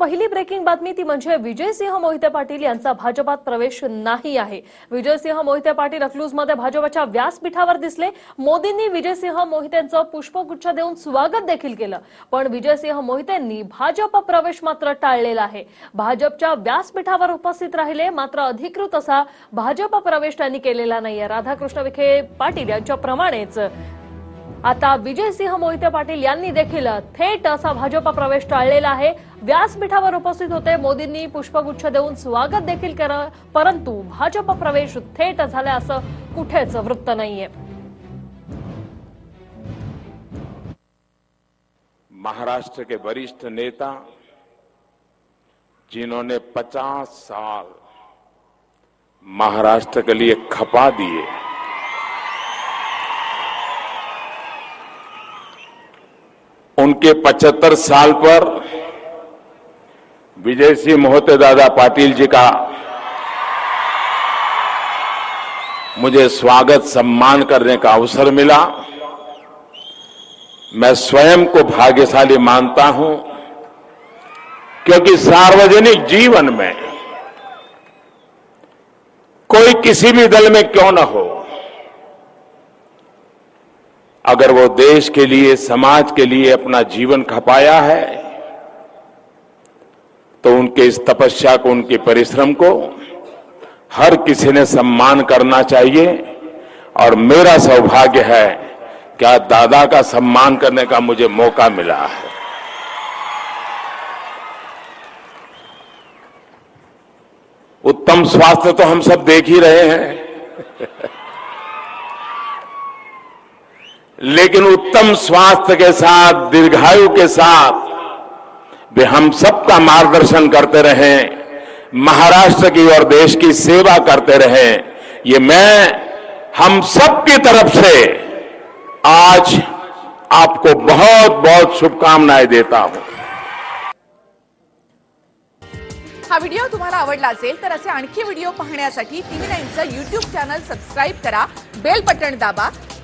पहिली ब्रेकिंग बातमी ती म्हणजे विजयसिंह मोहिते पाटील यांचा भाजपात प्रवेश नाही आहे. विजयसिंह मोहिते पाटील अकलूजमध्ये भाजपाच्या व्यासपीठावर दिसले. मोदींनी विजयसिंह मोहितेंचं पुष्पगुच्छ देऊन स्वागत देखील केलं. पण विजयसिंह मोहितेंनी भाजप प्रवेश मात्र टाळलेला आहे. भाजपच्या व्यासपीठावर उपस्थित राहिले मात्र अधिकृत असा भाजप प्रवेश त्यांनी केलेला नाहीये. राधाकृष्ण विखे पाटील यांच्याप्रमाणेच आता विजयसिंह मोहिते पाटील यांनी देखील थेट असा भाजप प्रवेश टाळलेला आहे. व्यासपीठावर उपस्थित होते. मोदींनी पुष्पगुच्छ देऊन स्वागत देखील केलं परंतु भाजप प्रवेश थेट झाला असं कुठेच वृत्त नाहीये. महाराष्ट्र के वरिष्ठ नेता जिन्होंने 50 साल महाराष्ट्र के लिए खपा दिए उनके 75 साल पर विजय सिंह मोहते दादा पाटिल जी का मुझे स्वागत सम्मान करने का अवसर मिला। मैं स्वयं को भाग्यशाली मानता हूँ, क्योंकि सार्वजनिक जीवन में कोई किसी भी दल में क्यों न हो अगर वो देश के लिए, समाज के लिए अपना जीवन खपाया है तो उनके इस तपस्या को, उनके परिश्रम को हर किसी ने सम्मान करना चाहिए। और मेरा सौभाग्य है क्या दादा का सम्मान करने का मुझे मौका मिला है। उत्तम स्वास्थ्य तो हम सब देख ही रहे हैं। लेकिन उत्तम स्वास्थ्य के साथ, दीर्घायु के साथ वे हम सबका मार्गदर्शन करते रहे, महाराष्ट्र की और देश की सेवा करते रहे। ये मैं हम सब की तरफ़ से आज आपको बहुत बहुत शुभकामनाएँ देता हूँ। हा व्हिडिओ तुम्हाला आवडला असेल, तर असे आणखी व्हिडिओ पाहण्यासाठी टीव्ही नाईनचं युट्यूब चॅनल सबस्क्राईब करा, बेल बटन दाबा